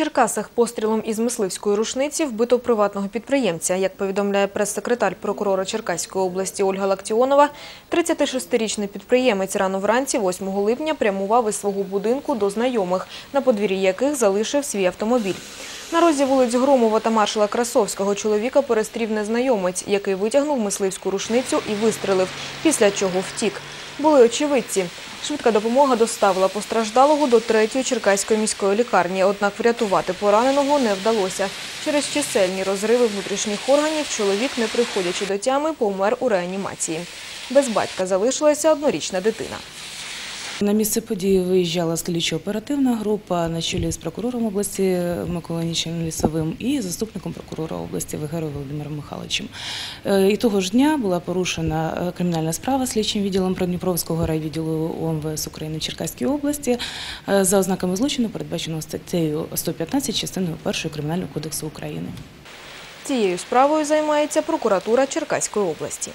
Черкасах пострілом із мисливської рушниці вбито приватного підприємця. Як повідомляє прес-секретар прокурора Черкаської області Ольга Лактіонова, 36-річний підприємець рано вранці 8 липня прямував із свого будинку до знайомих, на подвір'ї яких залишив свій автомобіль. На розі вулиць Громова та маршала Красовського чоловіка перестрів незнайомець, який витягнув мисливську рушницю і вистрелив, після чого втік. Були очевидці. Швидка допомога доставила постраждалого до третьої Черкаської міської лікарні, однак врятувати пораненого не вдалося. Через чисельні розриви внутрішніх органів чоловік, не приходячи до тями, помер у реанімації. Без батька залишилася однорічна дитина. На місце події виїжджала слідчо-оперативна група на чолі з прокурором області Миколаївичем Лісовим і заступником прокурора області Вегерою Володимиром Михайловичем. Е, І того ж дня була порушена е, кримінальна справа слідчим відділом Придніпровського райвідділу ОМВС України в Черкаській області е, за ознаками злочину, передбаченого статтею 115 частиною 1 Кримінального кодексу України. Цією справою займається прокуратура Черкаської області.